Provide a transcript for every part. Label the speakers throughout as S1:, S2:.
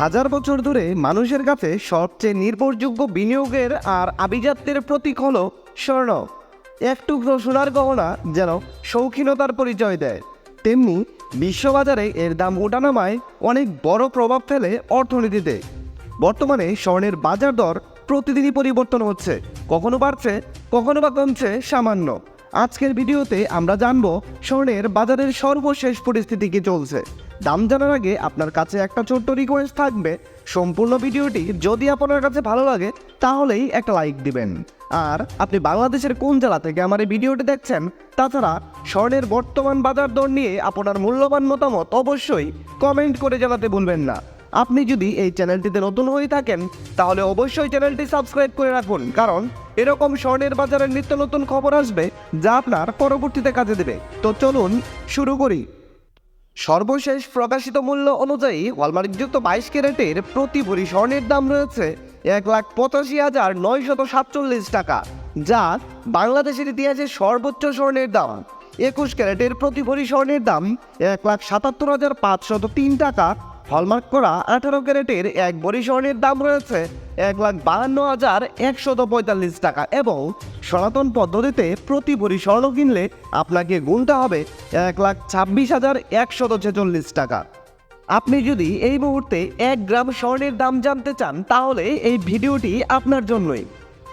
S1: হাজার বছর ধরে মানুষের কাছে সবচেয়ে নির্ভরযোগ্য বিনিয়োগের আর আভিজাত্যের প্রতীক হল স্বর্ণ। এক টুকরো সোনার গহনা যেন শৌখিনতার পরিচয় দেয়। তেমনি বিশ্ববাজারে এর দাম ওঠানামায় অনেক বড় প্রভাব ফেলে অর্থনীতিতে। বর্তমানে স্বর্ণের বাজার দর প্রতিদিনই পরিবর্তন হচ্ছে। কখনো বাড়ছে, কখনো বা কমছে সামান্য। আজকের ভিডিওতে আমরা জানব স্বর্ণের বাজারের সর্বশেষ পরিস্থিতি কি চলছে। দাম জানার আগে আপনার কাছে একটা ছোট্ট রিকোয়েস্ট থাকবে। সম্পূর্ণ ভিডিওটি যদি আপনার কাছে ভালো লাগে, তাহলেই একটা লাইক দিবেন। আর আপনি বাংলাদেশের কোন জেলা থেকে আমার এই ভিডিওটি দেখছেন, তাছাড়া স্বর্ণের বর্তমান বাজার দর নিয়ে আপনার মূল্যবান মতামত অবশ্যই কমেন্ট করে জানাতে ভুলবেন না। আপনি যদি এই চ্যানেলটিতে নতুন হয়ে থাকেন, তাহলে অবশ্যই চ্যানেলটি সাবস্ক্রাইব করে রাখুন। কারণ এরকম স্বর্ণের বাজারের নিত্য নতুন খবর আসবে, যা আপনার পরবর্তীতে কাজে দেবে। তো চলুন শুরু করি। সর্বশেষ প্রকাশিত মূল্য অনুযায়ী হলমার্কযুক্ত বাইশ ক্যারেটের প্রতি ভরি স্বর্ণের দাম রয়েছে এক লাখ পঁচাশি হাজার নয়শত সাতচল্লিশ টাকা, যা বাংলাদেশের ইতিহাসে সর্বোচ্চ স্বর্ণের দাম। একুশ ক্যারেটের প্রতি ভরি স্বর্ণের দাম এক লাখ সাতাত্তর হাজার পাঁচশত তিন টাকা, হলমার্ক করা আঠারো ক্যারেটের এক ভরি স্বর্ণের দাম রয়েছে এক লাখ বাহান্ন হাজার একশত পঁয়তাল্লিশ টাকা এবং সনাতন পদ্ধতিতে প্রতি ভরি স্বর্ণ কিনলে আপনাকে গুনতে হবে এক লাখ ছাব্বিশ হাজার একশত ছেচল্লিশ টাকা। আপনি যদি এই মুহূর্তে এক গ্রাম স্বর্ণের দাম জানতে চান, তাহলে এই ভিডিওটি আপনার জন্যই।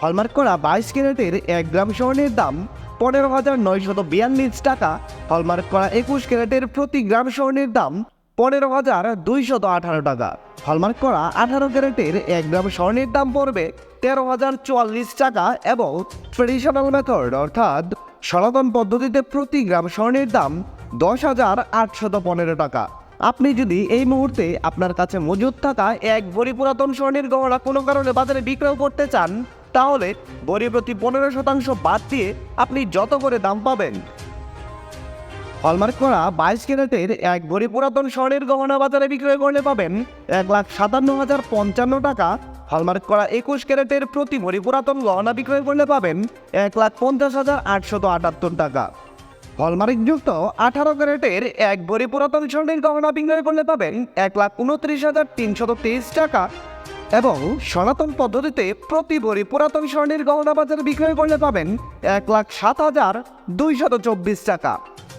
S1: হলমার্ক করা বাইশ ক্যারেটের এক গ্রাম স্বর্ণের দাম পনেরো হাজার নয়শত বিয়াল্লিশ টাকা। হলমার্ক করা একুশ ক্যারেটের প্রতি গ্রাম স্বর্ণের দাম পনেরো হাজার দুইশত আঠারো টাকা। হলমার্ক করা আঠারো ক্যারেটের এক গ্রাম স্বর্ণের দাম পড়বে তেরো হাজার চুয়াল্লিশ টাকা এবং ট্রেডিশনাল মেথড অর্থাৎ সনাতন পদ্ধতিতে প্রতি গ্রাম স্বর্ণের দাম দশ হাজার আটশত পনেরো টাকা। আপনি যদি এই মুহূর্তে আপনার কাছে মজুদ থাকা এক ভরি পুরাতন স্বর্ণের গহনা কোনো কারণে বাজারে বিক্রয় করতে চান, তাহলে ভরি প্রতি পনেরো শতাংশ বাদ দিয়ে আপনি যত করে দাম পাবেন হলমার্ক করা বাইশ ক্যারেটের এক ভরি পুরাতন স্বর্ণের গহনা বাজারে বিক্রয় করলে পাবেন এক লাখ সাতান্ন হাজার পঞ্চান্ন টাকা। হলমার্ক করা একুশ ক্যারেটের প্রতি ভরি পুরাতন গহনা বিক্রয় করলে পাবেন এক লাখ পঞ্চাশ হাজার আটশত আটাত্তর টাকা। হলমার্কযুক্ত আঠারো ক্যারেটের এক ভরি পুরাতন স্বর্ণের গহনা বিক্রয় করলে পাবেন এক লাখ উনত্রিশ হাজার তিনশত তেইশ টাকা। এবং সনাতন পদ্ধতিতে প্রতি ভরি পুরাতন স্বর্ণের গহনা বাজারে বিক্রয় করলে পাবেন এক লাখ সাত হাজার দুইশত চব্বিশ টাকা।